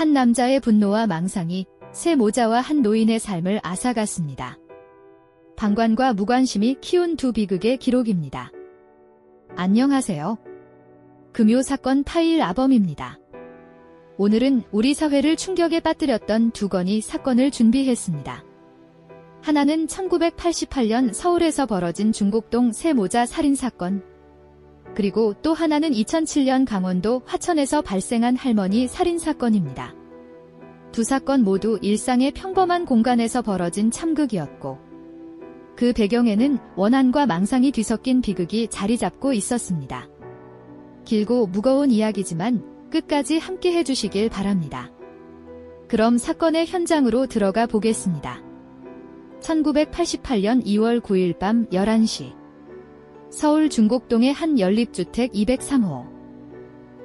한 남자의 분노와 망상이 새 모자와 한 노인의 삶을 앗아갔습니다. 방관과 무관심이 키운 두 비극의 기록입니다. 안녕하세요. 금요 사건 파일 아범입니다. 오늘은 우리 사회를 충격에 빠뜨렸던 두 건의 사건을 준비했습니다. 하나는 1988년 서울에서 벌어진 중곡동 새 모자 살인 사건. 그리고 또 하나는 2007년 강원도 화천에서 발생한 할머니 살인사건입니다. 두 사건 모두 일상의 평범한 공간에서 벌어진 참극이었고, 그 배경에는 원한과 망상이 뒤섞인 비극이 자리 잡고 있었습니다. 길고 무거운 이야기지만 끝까지 함께 해주시길 바랍니다. 그럼 사건의 현장으로 들어가 보겠습니다. 1988년 2월 9일 밤 11시 서울 중곡동의 한 연립주택 203호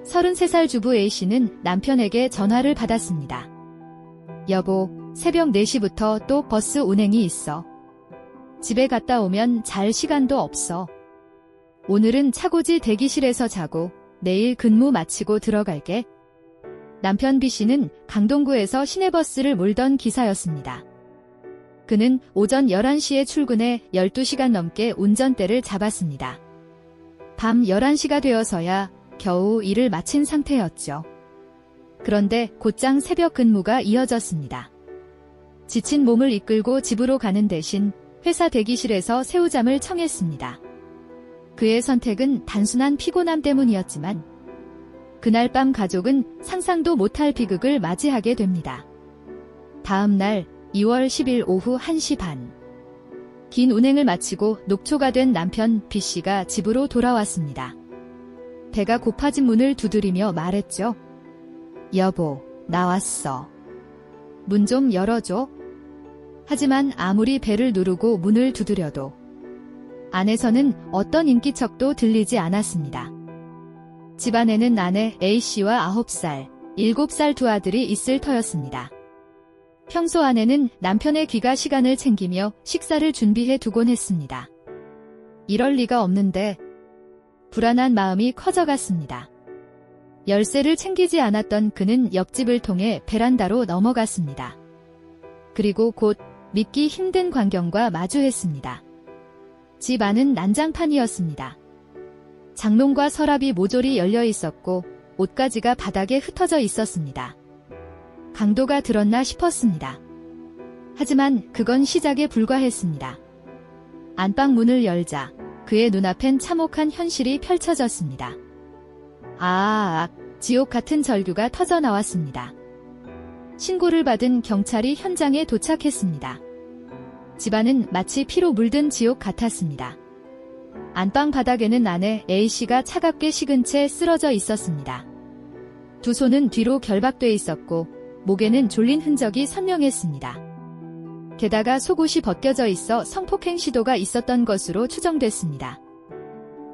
33살 주부 A씨는 남편에게 전화를 받았습니다. 여보, 새벽 4시부터 또 버스 운행이 있어. 집에 갔다 오면 잘 시간도 없어. 오늘은 차고지 대기실에서 자고 내일 근무 마치고 들어갈게. 남편 B씨는 강동구에서 시내버스를 몰던 기사였습니다. 그는 오전 11시에 출근해 12시간 넘게 운전대를 잡았습니다. 밤 11시가 되어서야 겨우 일을 마친 상태였죠. 그런데 곧장 새벽 근무가 이어졌습니다. 지친 몸을 이끌고 집으로 가는 대신 회사 대기실에서 새우잠을 청했습니다. 그의 선택은 단순한 피곤함 때문이었지만 그날 밤 가족은 상상도 못할 비극을 맞이하게 됩니다. 다음 날 2월 10일 오후 1시 반. 긴 운행을 마치고 녹초가 된 남편 B씨가 집으로 돌아왔습니다. 배가 고파진 문을 두드리며 말했죠. 여보, 나왔어. 문 좀 열어줘. 하지만 아무리 배를 누르고 문을 두드려도 안에서는 어떤 인기척도 들리지 않았습니다. 집안에는 아내 A씨와 9살, 7살 두 아들이 있을 터였습니다. 평소 아내는 남편의 귀가 시간을 챙기며 식사를 준비해 두곤 했습니다. 이럴 리가 없는데 불안한 마음이 커져갔습니다. 열쇠를 챙기지 않았던 그는 옆집을 통해 베란다로 넘어갔습니다. 그리고 곧 믿기 힘든 광경과 마주했습니다. 집 안은 난장판이었습니다. 장롱과 서랍이 모조리 열려 있었고 옷가지가 바닥에 흩어져 있었습니다. 강도가 들었나 싶었습니다. 하지만 그건 시작에 불과했습니다. 안방 문을 열자 그의 눈앞엔 참혹한 현실이 펼쳐졌습니다. 아, 지옥 같은 절규가 터져 나왔습니다. 신고를 받은 경찰이 현장에 도착했습니다. 집안은 마치 피로 물든 지옥 같았습니다. 안방 바닥에는 아내 A씨가 차갑게 식은 채 쓰러져 있었습니다. 두 손은 뒤로 결박돼 있었고 목에는 졸린 흔적이 선명했습니다. 게다가 속옷이 벗겨져 있어 성폭행 시도가 있었던 것으로 추정됐습니다.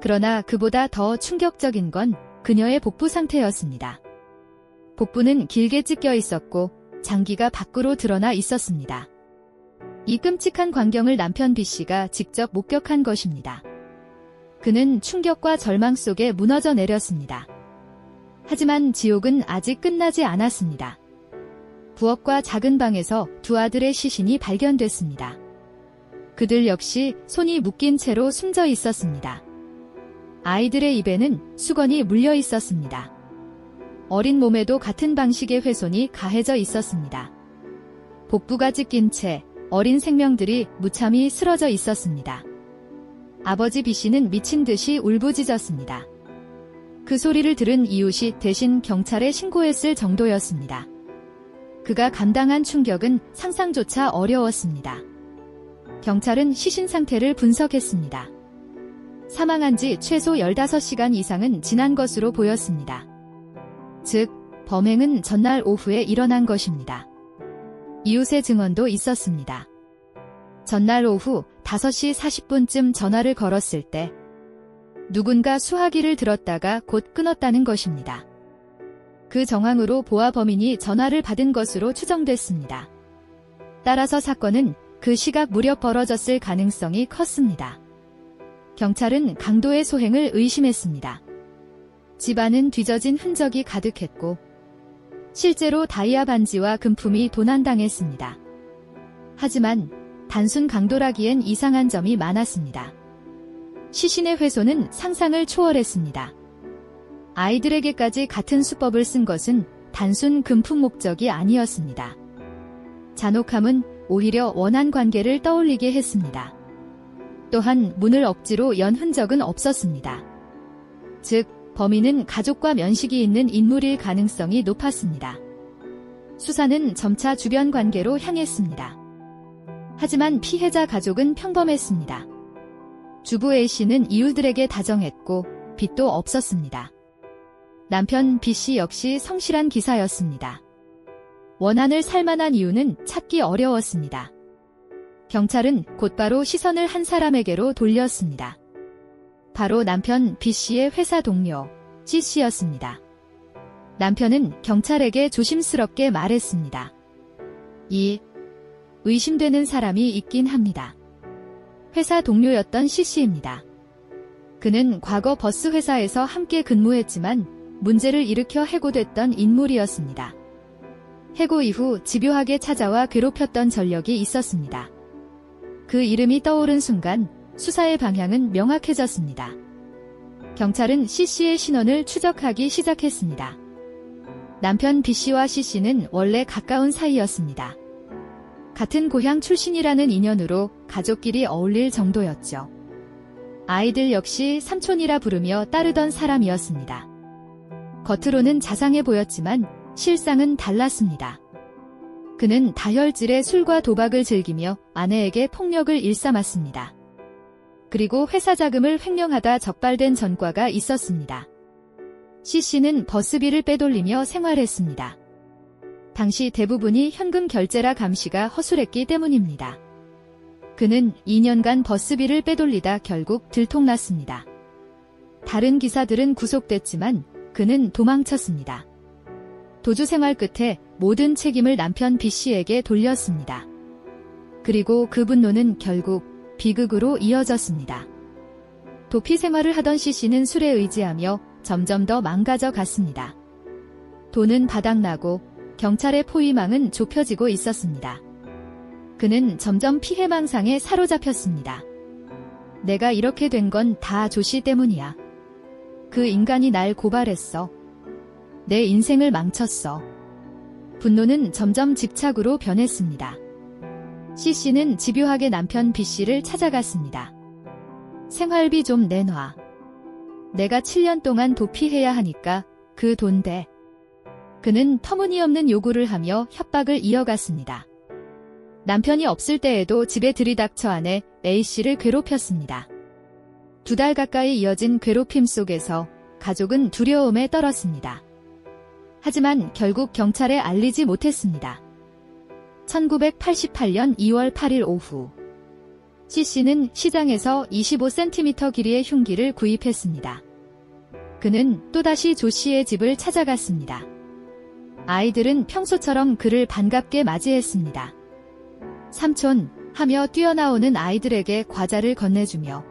그러나 그보다 더 충격적인 건 그녀의 복부 상태였습니다. 복부는 길게 찢겨 있었고 장기가 밖으로 드러나 있었습니다. 이 끔찍한 광경을 남편 B씨가 직접 목격한 것입니다. 그는 충격과 절망 속에 무너져 내렸습니다. 하지만 지옥은 아직 끝나지 않았습니다. 부엌과 작은 방에서 두 아들의 시신이 발견됐습니다. 그들 역시 손이 묶인 채로 숨져 있었습니다. 아이들의 입에는 수건이 물려 있었습니다. 어린 몸에도 같은 방식의 훼손이 가해져 있었습니다. 복부가 찢긴 채 어린 생명들이 무참히 쓰러져 있었습니다. 아버지 B 씨는 미친 듯이 울부짖었습니다. 그 소리를 들은 이웃이 대신 경찰에 신고했을 정도였습니다. 그가 감당한 충격은 상상조차 어려웠습니다. 경찰은 시신 상태를 분석했습니다. 사망한 지 최소 15시간 이상은 지난 것으로 보였습니다. 즉, 범행은 전날 오후에 일어난 것입니다. 이웃의 증언도 있었습니다. 전날 오후 5시 40분쯤 전화를 걸었을 때 누군가 수화기를 들었다가 곧 끊었다는 것입니다. 그 정황으로 보아 범인이 전화를 받은 것으로 추정됐습니다. 따라서 사건은 그 시각 무렵 벌어졌을 가능성이 컸습니다. 경찰은 강도의 소행을 의심했습니다. 집안은 뒤져진 흔적이 가득했고 실제로 다이아 반지와 금품이 도난당했습니다. 하지만 단순 강도라기엔 이상한 점이 많았습니다. 시신의 훼손은 상상을 초월했습니다. 아이들에게까지 같은 수법을 쓴 것은 단순 금품 목적이 아니었습니다. 잔혹함은 오히려 원한 관계를 떠올리게 했습니다. 또한 문을 억지로 연 흔적은 없었습니다. 즉, 범인은 가족과 면식이 있는 인물일 가능성이 높았습니다. 수사는 점차 주변 관계로 향했습니다. 하지만 피해자 가족은 평범했습니다. 주부 A씨는 이웃들에게 다정했고 빚도 없었습니다. 남편 B씨 역시 성실한 기사였습니다. 원한을 살만한 이유는 찾기 어려웠습니다. 경찰은 곧바로 시선을 한 사람에게로 돌렸습니다. 바로 남편 B씨의 회사 동료 C씨였습니다. 남편은 경찰에게 조심스럽게 말했습니다. 이 의심되는 사람이 있긴 합니다. 회사 동료였던 C씨입니다. 그는 과거 버스 회사에서 함께 근무했지만 문제를 일으켜 해고됐던 인물이었습니다. 해고 이후 집요하게 찾아와 괴롭혔던 전력이 있었습니다. 그 이름이 떠오른 순간 수사의 방향은 명확해졌습니다. 경찰은 C씨의 신원을 추적하기 시작했습니다. 남편 B씨와 C씨는 원래 가까운 사이였습니다. 같은 고향 출신이라는 인연으로 가족끼리 어울릴 정도였죠. 아이들 역시 삼촌이라 부르며 따르던 사람이었습니다. 겉으로는 자상해 보였지만 실상은 달랐습니다. 그는 다혈질의 술과 도박을 즐기며 아내에게 폭력을 일삼았습니다. 그리고 회사 자금을 횡령하다 적발된 전과가 있었습니다. C씨는 버스비를 빼돌리며 생활했습니다. 당시 대부분이 현금 결제라 감시가 허술했기 때문입니다. 그는 2년간 버스비를 빼돌리다 결국 들통났습니다. 다른 기사들은 구속됐지만 그는 도망쳤습니다. 도주 생활 끝에 모든 책임을 남편 B씨에게 돌렸습니다. 그리고 그 분노는 결국 비극으로 이어졌습니다. 도피 생활을 하던 C씨는 술에 의지하며 점점 더 망가져 갔습니다. 돈은 바닥나고 경찰의 포위망은 좁혀지고 있었습니다. 그는 점점 피해망상에 사로잡혔습니다. 내가 이렇게 된 건 다 조씨 때문이야. 그 인간이 날 고발했어. 내 인생을 망쳤어. 분노는 점점 집착으로 변했습니다. C씨는 집요하게 남편 B씨를 찾아갔습니다. 생활비 좀 내놔. 내가 7년 동안 도피해야 하니까 그 돈 대. 그는 터무니없는 요구를 하며 협박을 이어갔습니다. 남편이 없을 때에도 집에 들이닥쳐 안에 A씨를 괴롭혔습니다. 두 달 가까이 이어진 괴롭힘 속에서 가족은 두려움에 떨었습니다. 하지만 결국 경찰에 알리지 못했습니다. 1988년 2월 8일 오후 C씨는 시장에서 25cm 길이의 흉기를 구입했습니다. 그는 또다시 조 씨의 집을 찾아갔습니다. 아이들은 평소처럼 그를 반갑게 맞이했습니다. 삼촌 하며 뛰어나오는 아이들에게 과자를 건네주며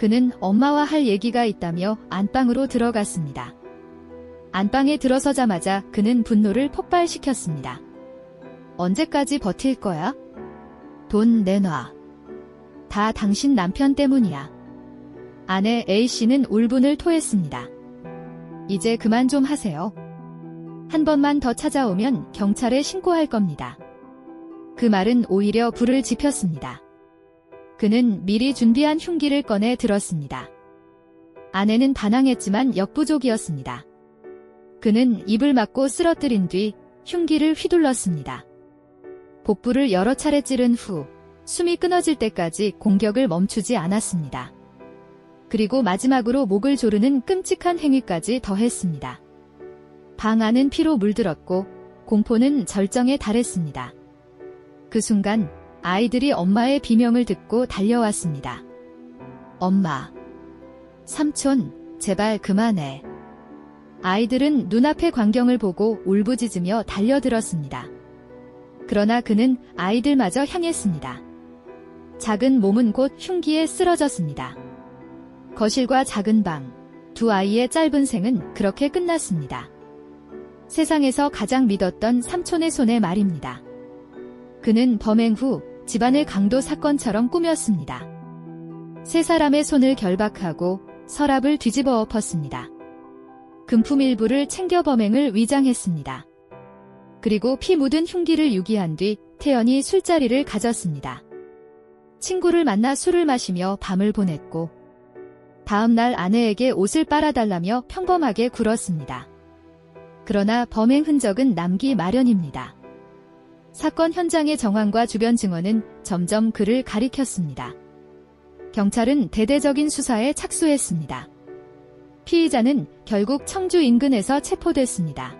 그는 엄마와 할 얘기가 있다며 안방으로 들어갔습니다. 안방에 들어서자마자 그는 분노를 폭발시켰습니다. 언제까지 버틸 거야? 돈 내놔. 다 당신 남편 때문이야. 아내 A씨는 울분을 토했습니다. 이제 그만 좀 하세요. 한 번만 더 찾아오면 경찰에 신고할 겁니다. 그 말은 오히려 불을 지폈습니다. 그는 미리 준비한 흉기를 꺼내 들었습니다. 아내는 반항했지만 역부족이었습니다. 그는 입을 막고 쓰러뜨린 뒤 흉기를 휘둘렀습니다. 복부를 여러 차례 찌른 후 숨이 끊어질 때까지 공격을 멈추지 않았습니다. 그리고 마지막으로 목을 조르는 끔찍한 행위까지 더했습니다. 방 안은 피로 물들었고 공포는 절정에 달했습니다. 그 순간 아이들이 엄마의 비명을 듣고 달려왔습니다. 엄마. 삼촌, 제발 그만해. 아이들은 눈앞의 광경을 보고 울부짖으며 달려들었습니다. 그러나 그는 아이들마저 향했습니다. 작은 몸은 곧 흉기에 쓰러졌습니다. 거실과 작은 방, 두 아이의 짧은 생은 그렇게 끝났습니다. 세상에서 가장 믿었던 삼촌의 손의 말입니다. 그는 범행 후 집안을 강도 사건처럼 꾸몄습니다. 세 사람의 손을 결박하고 서랍을 뒤집어 엎었습니다. 금품 일부를 챙겨 범행을 위장했습니다. 그리고 피 묻은 흉기를 유기한 뒤 태연이 술자리를 가졌습니다. 친구를 만나 술을 마시며 밤을 보냈고 다음 날 아내에게 옷을 빨아달라며 평범하게 굴었습니다. 그러나 범행 흔적은 남기 마련입니다. 사건 현장의 정황과 주변 증언은 점점 그를 가리켰습니다. 경찰은 대대적인 수사에 착수했습니다. 피의자는 결국 청주 인근에서 체포됐습니다.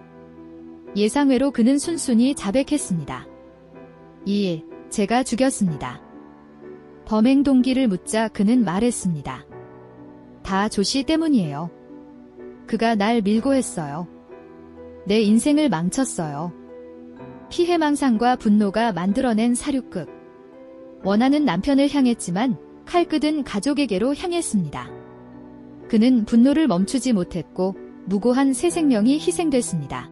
예상외로 그는 순순히 자백했습니다. 2일, 제가 죽였습니다. 범행 동기를 묻자 그는 말했습니다. 다 조씨 때문이에요. 그가 날 밀고 했어요. 내 인생을 망쳤어요. 피해망상과 분노가 만들어낸 사륙극. 원하는 남편을 향했지만 칼끝은 가족에게로 향했습니다. 그는 분노를 멈추지 못했고 무고한 새 생명이 희생됐습니다.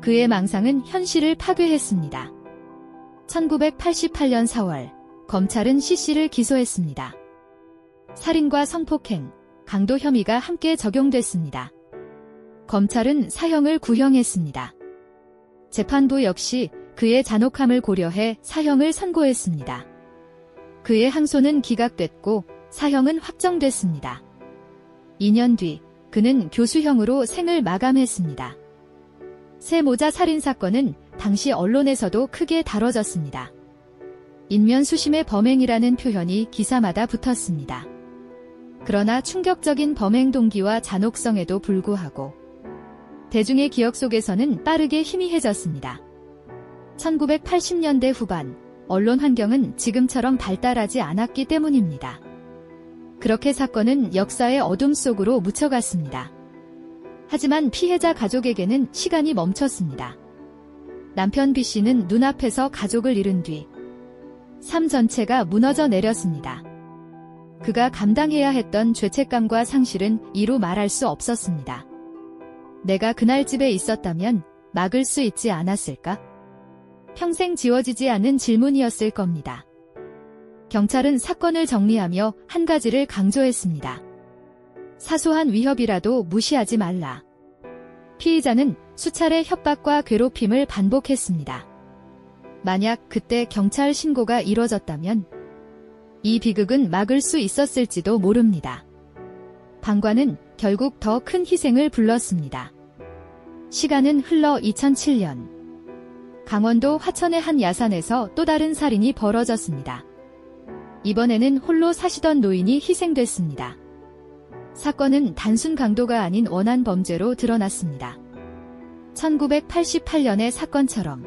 그의 망상은 현실을 파괴했습니다. 1988년 4월 검찰은 C씨를 기소했습니다. 살인과 성폭행, 강도 혐의가 함께 적용됐습니다. 검찰은 사형을 구형했습니다. 재판부 역시 그의 잔혹함을 고려해 사형을 선고했습니다. 그의 항소는 기각됐고 사형은 확정됐습니다. 2년 뒤 그는 교수형으로 생을 마감했습니다. 새 모자 살인 사건은 당시 언론에서도 크게 다뤄졌습니다. 인면수심의 범행이라는 표현이 기사마다 붙었습니다. 그러나 충격적인 범행 동기와 잔혹성에도 불구하고 대중의 기억 속에서는 빠르게 희미해졌습니다. 1980년대 후반 언론 환경은 지금처럼 발달하지 않았기 때문입니다. 그렇게 사건은 역사의 어둠 속으로 묻혀갔습니다. 하지만 피해자 가족에게는 시간이 멈췄습니다. 남편 B씨는 눈앞에서 가족을 잃은 뒤 삶 전체가 무너져 내렸습니다. 그가 감당해야 했던 죄책감과 상실은 이루 말할 수 없었습니다. 내가 그날 집에 있었다면 막을 수 있지 않았을까? 평생 지워지지 않은 질문이었을 겁니다. 경찰은 사건을 정리하며 한 가지를 강조했습니다. 사소한 위협이라도 무시하지 말라. 피의자는 수차례 협박과 괴롭힘을 반복했습니다. 만약 그때 경찰 신고가 이뤄졌다면 이 비극은 막을 수 있었을지도 모릅니다. 방관은 결국 더 큰 희생을 불렀습니다. 시간은 흘러 2007년. 강원도 화천의 한 야산에서 또 다른 살인이 벌어졌습니다. 이번에는 홀로 사시던 노인이 희생됐습니다. 사건은 단순 강도가 아닌 원한 범죄로 드러났습니다. 1988년의 사건처럼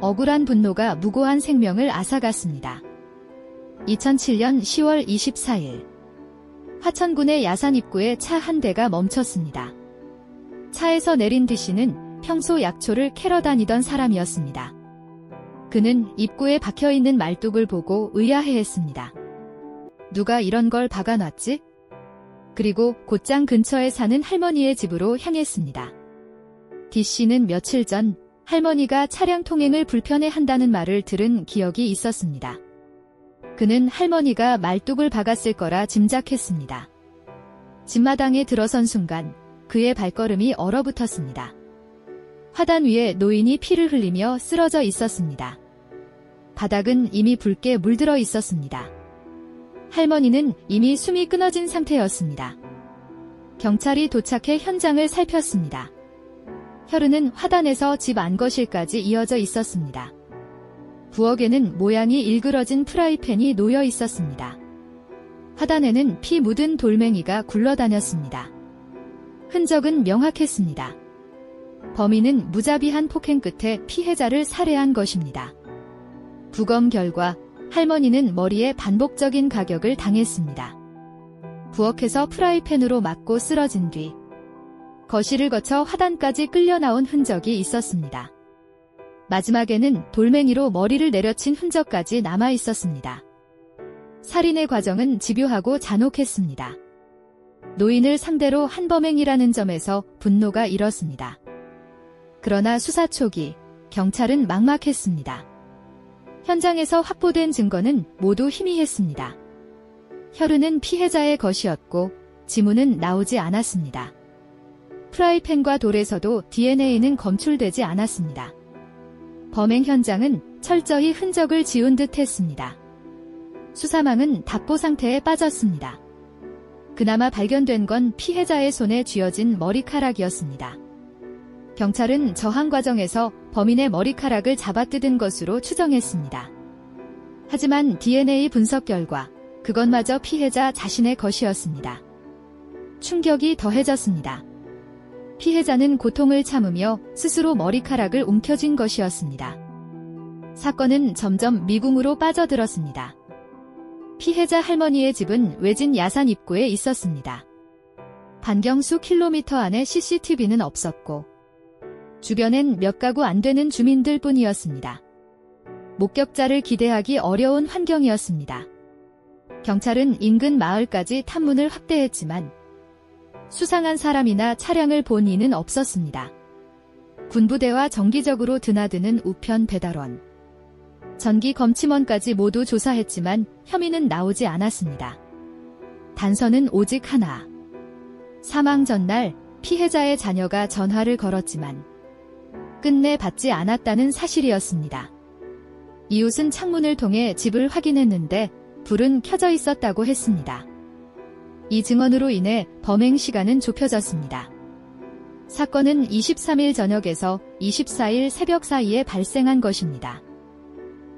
억울한 분노가 무고한 생명을 앗아갔습니다. 2007년 10월 24일 화천군의 야산 입구에 차 한 대가 멈췄습니다. 차에서 내린 D씨는 평소 약초를 캐러 다니던 사람이었습니다. 그는 입구에 박혀있는 말뚝을 보고 의아해했습니다. 누가 이런 걸 박아놨지? 그리고 곧장 근처에 사는 할머니의 집으로 향했습니다. D씨는 며칠 전 할머니가 차량 통행을 불편해한다는 말을 들은 기억이 있었습니다. 그는 할머니가 말뚝을 박았을 거라 짐작했습니다. 집마당에 들어선 순간 그의 발걸음이 얼어붙었습니다. 화단 위에 노인이 피를 흘리며 쓰러져 있었습니다. 바닥은 이미 붉게 물들어 있었습니다. 할머니는 이미 숨이 끊어진 상태였습니다. 경찰이 도착해 현장을 살폈습니다. 혈흔은 화단에서 집 안거실까지 이어져 있었습니다. 부엌에는 모양이 일그러진 프라이팬이 놓여 있었습니다. 화단에는 피 묻은 돌멩이가 굴러다녔습니다. 흔적은 명확했습니다. 범인은 무자비한 폭행 끝에 피해자를 살해한 것입니다. 부검 결과 할머니는 머리에 반복적인 가격을 당했습니다. 부엌에서 프라이팬으로 맞고 쓰러진 뒤 거실을 거쳐 화단까지 끌려 나온 흔적이 있었습니다. 마지막에는 돌멩이로 머리를 내려친 흔적까지 남아 있었습니다. 살인의 과정은 집요하고 잔혹했습니다. 노인을 상대로 한 범행이라는 점에서 분노가 일었습니다. 그러나 수사 초기 경찰은 막막했습니다. 현장에서 확보된 증거는 모두 희미했습니다. 혈흔은 피해자의 것이었고 지문은 나오지 않았습니다. 프라이팬과 돌에서도 DNA는 검출되지 않았습니다. 범행 현장은 철저히 흔적을 지운 듯 했습니다. 수사망은 답보 상태에 빠졌습니다. 그나마 발견된 건 피해자의 손에 쥐어진 머리카락이었습니다. 경찰은 저항 과정에서 범인의 머리카락을 잡아뜯은 것으로 추정했습니다. 하지만 DNA 분석 결과 그것마저 피해자 자신의 것이었습니다. 충격이 더해졌습니다. 피해자는 고통을 참으며 스스로 머리카락을 움켜쥔 것이었습니다. 사건은 점점 미궁으로 빠져들었습니다. 피해자 할머니의 집은 외진 야산 입구에 있었습니다. 반경 수 킬로미터 안에 CCTV는 없었고 주변엔 몇 가구 안 되는 주민들 뿐이었습니다. 목격자를 기대하기 어려운 환경이었습니다. 경찰은 인근 마을까지 탐문을 확대했지만 수상한 사람이나 차량을 본 이는 없었습니다. 군부대와 정기적으로 드나드는 우편 배달원, 전기 검침원까지 모두 조사했지만 혐의는 나오지 않았습니다. 단서는 오직 하나. 사망 전날 피해자의 자녀가 전화를 걸었지만 끝내 받지 않았다는 사실이었습니다. 이웃은 창문을 통해 집을 확인했는데 불은 켜져 있었다고 했습니다. 이 증언으로 인해 범행 시간은 좁혀졌습니다. 사건은 23일 저녁에서 24일 새벽 사이에 발생한 것입니다.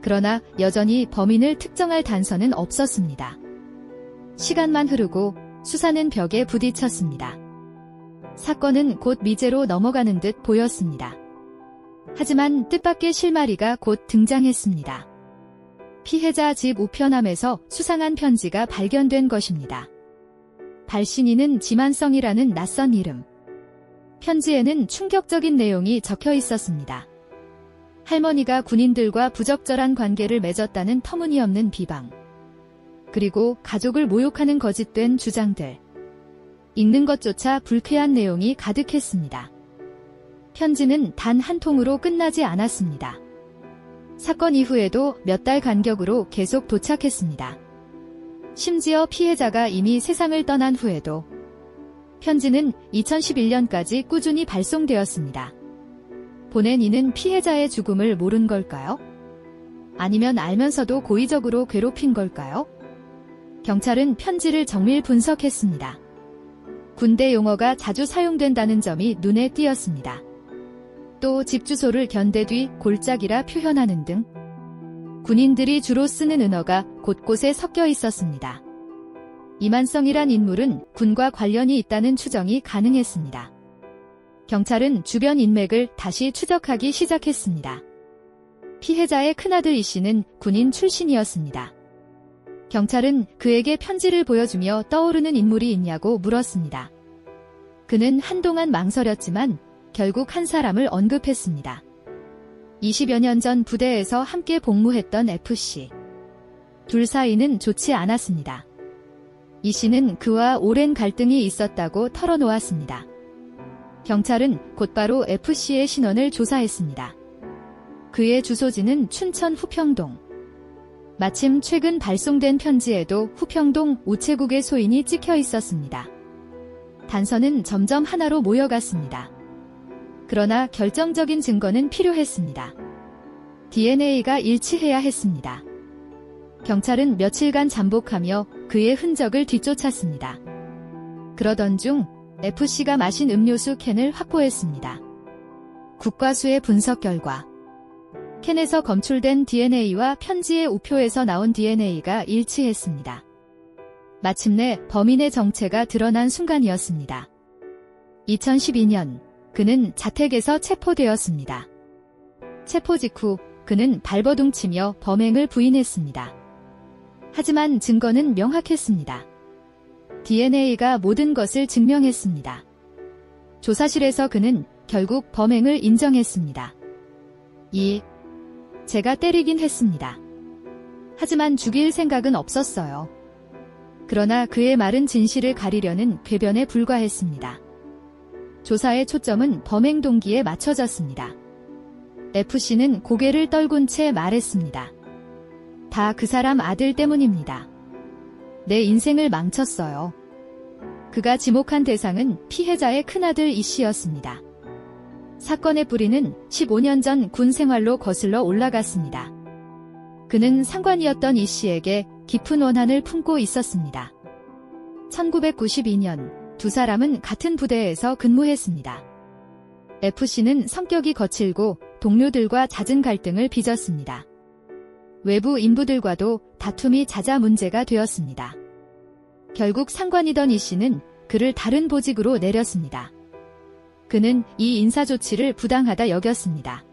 그러나 여전히 범인을 특정할 단서는 없었습니다. 시간만 흐르고 수사는 벽에 부딪혔습니다. 사건은 곧 미제로 넘어가는 듯 보였습니다. 하지만 뜻밖의 실마리가 곧 등장했습니다. 피해자 집 우편함에서 수상한 편지가 발견된 것입니다. 발신인은 지만성이라는 낯선 이름. 편지에는 충격적인 내용이 적혀 있었습니다. 할머니가 군인들과 부적절한 관계를 맺었다는 터무니없는 비방. 그리고 가족을 모욕하는 거짓된 주장들. 읽는 것조차 불쾌한 내용이 가득했습니다. 편지는 단 한 통으로 끝나지 않았습니다. 사건 이후에도 몇 달 간격으로 계속 도착했습니다. 심지어 피해자가 이미 세상을 떠난 후에도 편지는 2011년까지 꾸준히 발송되었습니다. 보낸 이는 피해자의 죽음을 모른 걸까요? 아니면 알면서도 고의적으로 괴롭힌 걸까요? 경찰은 편지를 정밀 분석했습니다. 군대 용어가 자주 사용된다는 점이 눈에 띄었습니다. 또 집 주소를 견대 뒤 골짜기라 표현하는 등 군인들이 주로 쓰는 은어가 곳곳에 섞여 있었습니다. 이만성이란 인물은 군과 관련이 있다는 추정이 가능했습니다. 경찰은 주변 인맥을 다시 추적하기 시작했습니다. 피해자의 큰아들 이 씨는 군인 출신이었습니다. 경찰은 그에게 편지를 보여주며 떠오르는 인물이 있냐고 물었습니다. 그는 한동안 망설였지만 결국 한 사람을 언급했습니다. 20여 년 전 부대에서 함께 복무했던 FC. 둘 사이는 좋지 않았습니다. 이 씨는 그와 오랜 갈등이 있었다고 털어놓았습니다. 경찰은 곧바로 FC의 신원을 조사했습니다. 그의 주소지는 춘천 후평동. 마침 최근 발송된 편지에도 후평동 우체국의 소인이 찍혀 있었습니다. 단서는 점점 하나로 모여갔습니다. 그러나 결정적인 증거는 필요했습니다. DNA가 일치해야 했습니다. 경찰은 며칠간 잠복하며 그의 흔적을 뒤쫓았습니다. 그러던 중 FC가 마신 음료수 캔을 확보했습니다. 국과수의 분석 결과 캔에서 검출된 DNA와 편지의 우표에서 나온 DNA가 일치했습니다. 마침내 범인의 정체가 드러난 순간이었습니다. 2012년 그는 자택에서 체포되었습니다. 체포 직후 그는 발버둥 치며 범행을 부인했습니다. 하지만 증거는 명확했습니다. DNA가 모든 것을 증명했습니다. 조사실에서 그는 결국 범행을 인정했습니다. 2. 제가 때리긴 했습니다. 하지만 죽일 생각은 없었어요. 그러나 그의 말은 진실을 가리려는 궤변에 불과했습니다. 조사의 초점은 범행 동기에 맞춰졌습니다. FC는 고개를 떨군 채 말했습니다. 다 그 사람 아들 때문입니다. 내 인생을 망쳤어요. 그가 지목한 대상은 피해자의 큰아들 이 씨였습니다. 사건의 뿌리는 15년 전 군 생활로 거슬러 올라갔습니다. 그는 상관이었던 이 씨에게 깊은 원한을 품고 있었습니다. 1992년 두 사람은 같은 부대에서 근무했습니다. FC는 성격이 거칠고 동료들과 잦은 갈등을 빚었습니다. 외부 인부들과도 다툼이 잦아 문제가 되었습니다. 결국 상관이던 이 씨는 그를 다른 보직으로 내렸습니다. 그는 이 인사 조치를 부당하다 여겼습니다.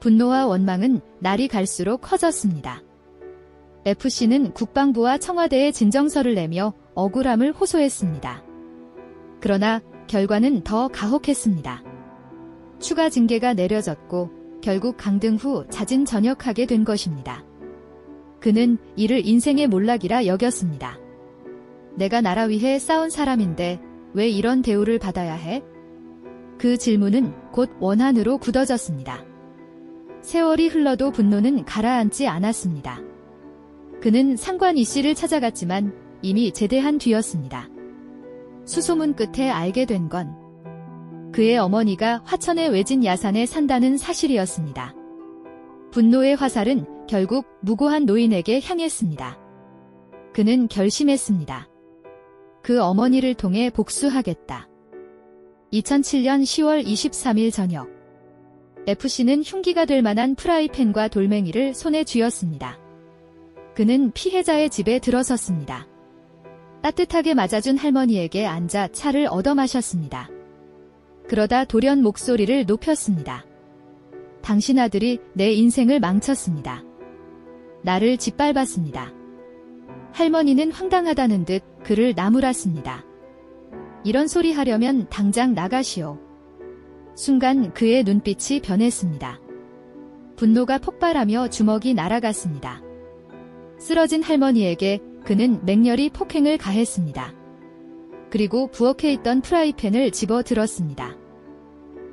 분노와 원망은 날이 갈수록 커졌습니다. FC는 국방부와 청와대에 진정서를 내며 억울함을 호소했습니다. 그러나 결과는 더 가혹했습니다. 추가 징계가 내려졌고 결국 강등 후 자진 전역하게 된 것입니다. 그는 이를 인생의 몰락이라 여겼습니다. 내가 나라 위해 싸운 사람인데 왜 이런 대우를 받아야 해? 그 질문은 곧 원한으로 굳어졌습니다. 세월이 흘러도 분노는 가라앉지 않았습니다. 그는 상관 이 씨를 찾아갔지만 이미 제대한 뒤였습니다. 수소문 끝에 알게 된 건 그의 어머니가 화천의 외진 야산에 산다는 사실이었습니다. 분노의 화살은 결국 무고한 노인에게 향했습니다. 그는 결심했습니다. 그 어머니를 통해 복수하겠다. 2007년 10월 23일 저녁 FC는 흉기가 될 만한 프라이팬과 돌멩이를 손에 쥐었습니다. 그는 피해자의 집에 들어섰습니다. 따뜻하게 맞아준 할머니에게 앉아 차를 얻어 마셨습니다. 그러다 돌연 목소리를 높였습니다. 당신 아들이 내 인생을 망쳤습니다. 나를 짓밟았습니다. 할머니는 황당하다는 듯 그를 나무랐습니다. 이런 소리 하려면 당장 나가시오. 순간 그의 눈빛이 변했습니다. 분노가 폭발하며 주먹이 날아갔습니다. 쓰러진 할머니에게 그는 맹렬히 폭행을 가했습니다. 그리고 부엌에 있던 프라이팬을 집어 들었습니다.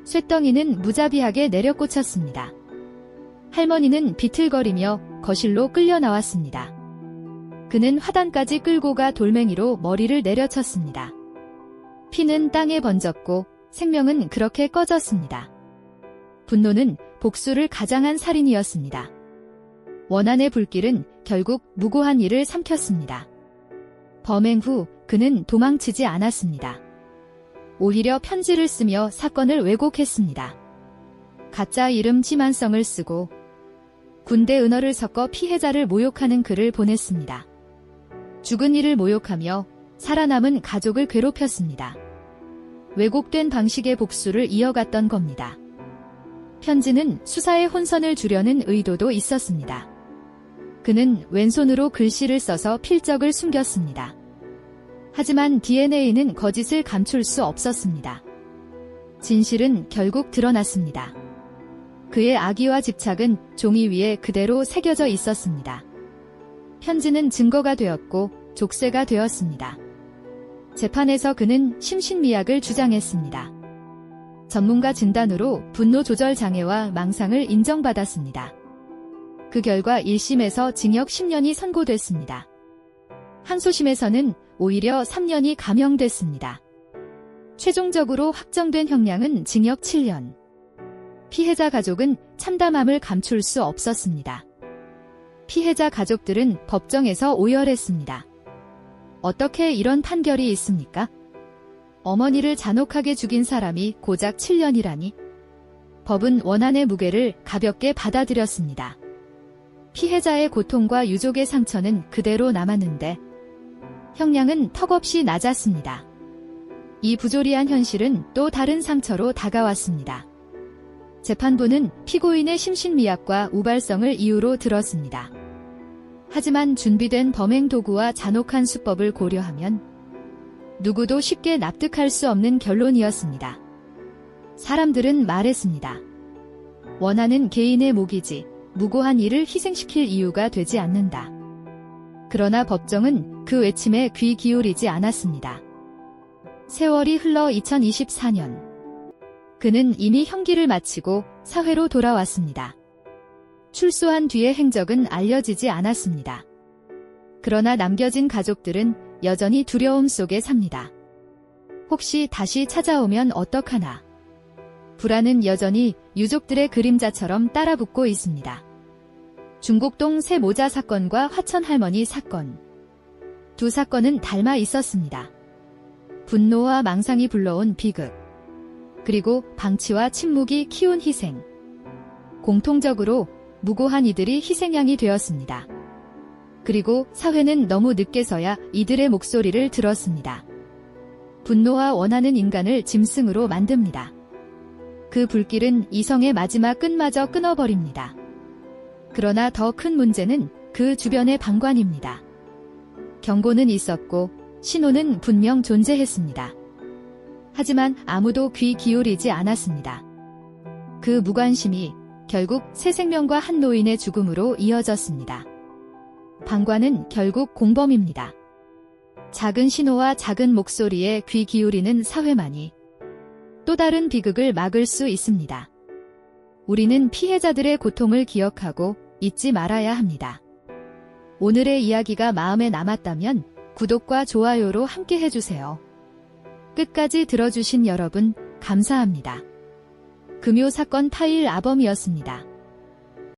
쇳덩이는 무자비하게 내려꽂혔습니다. 할머니는 비틀거리며 거실로 끌려 나왔습니다. 그는 화단까지 끌고 가 돌멩이로 머리를 내려쳤습니다. 피는 땅에 번졌고 생명은 그렇게 꺼졌습니다. 분노는 복수를 가장한 살인이었습니다. 원한의 불길은 결국 무고한 일을 삼켰습니다. 범행 후 그는 도망치지 않았습니다. 오히려 편지를 쓰며 사건을 왜곡했습니다. 가짜 이름 지만성을 쓰고 군대 은어를 섞어 피해자를 모욕하는 글을 보냈습니다. 죽은 이를 모욕하며 살아남은 가족을 괴롭혔습니다. 왜곡된 방식의 복수를 이어갔던 겁니다. 편지는 수사의 혼선을 주려는 의도도 있었습니다. 그는 왼손으로 글씨를 써서 필적을 숨겼습니다. 하지만 DNA는 거짓을 감출 수 없었습니다. 진실은 결국 드러났습니다. 그의 악의와 집착은 종이 위에 그대로 새겨져 있었습니다. 편지는 증거가 되었고 족쇄가 되었습니다. 재판에서 그는 심신미약을 주장했습니다. 전문가 진단으로 분노 조절 장애와 망상을 인정받았습니다. 그 결과 1심에서 징역 10년이 선고됐습니다. 항소심에서는 오히려 3년이 감형됐습니다. 최종적으로 확정된 형량은 징역 7년. 피해자 가족은 참담함을 감출 수 없었습니다. 피해자 가족들은 법정에서 오열했습니다. 어떻게 이런 판결이 있습니까? 어머니를 잔혹하게 죽인 사람이 고작 7년이라니? 법은 원한의 무게를 가볍게 받아들였습니다. 피해자의 고통과 유족의 상처는 그대로 남았는데 형량은 턱없이 낮았습니다. 이 부조리한 현실은 또 다른 상처로 다가왔습니다. 재판부는 피고인의 심신미약과 우발성을 이유로 들었습니다. 하지만 준비된 범행 도구와 잔혹한 수법을 고려하면 누구도 쉽게 납득할 수 없는 결론이었습니다. 사람들은 말했습니다. 원하는 개인의 목이지 무고한 일을 희생시킬 이유가 되지 않는다. 그러나 법정은 그 외침에 귀 기울이지 않았습니다. 세월이 흘러 2024년. 그는 이미 형기를 마치고 사회로 돌아왔습니다. 출소한 뒤의 행적은 알려지지 않았습니다. 그러나 남겨진 가족들은 여전히 두려움 속에 삽니다. 혹시 다시 찾아오면 어떡하나. 불안은 여전히 유족들의 그림자처럼 따라붙고 있습니다. 중곡동 새 모자 사건과 화천 할머니 사건. 두 사건은 닮아 있었습니다. 분노와 망상이 불러온 비극. 그리고 방치와 침묵이 키운 희생. 공통적으로 무고한 이들이 희생양이 되었습니다. 그리고 사회는 너무 늦게서야 이들의 목소리를 들었습니다. 분노와 원하는 인간을 짐승으로 만듭니다. 그 불길은 이성의 마지막 끈마저 끊어버립니다. 그러나 더 큰 문제는 그 주변의 방관입니다. 경고는 있었고 신호는 분명 존재했습니다. 하지만 아무도 귀 기울이지 않았습니다. 그 무관심이 결국 새 생명과 한 노인의 죽음으로 이어졌습니다. 방관은 결국 공범입니다. 작은 신호와 작은 목소리에 귀 기울이는 사회만이 또 다른 비극을 막을 수 있습니다. 우리는 피해자들의 고통을 기억하고 잊지 말아야 합니다. 오늘의 이야기가 마음에 남았다면 구독과 좋아요로 함께 해주세요. 끝까지 들어주신 여러분, 감사합니다. 금요 사건 파일 아범이었습니다.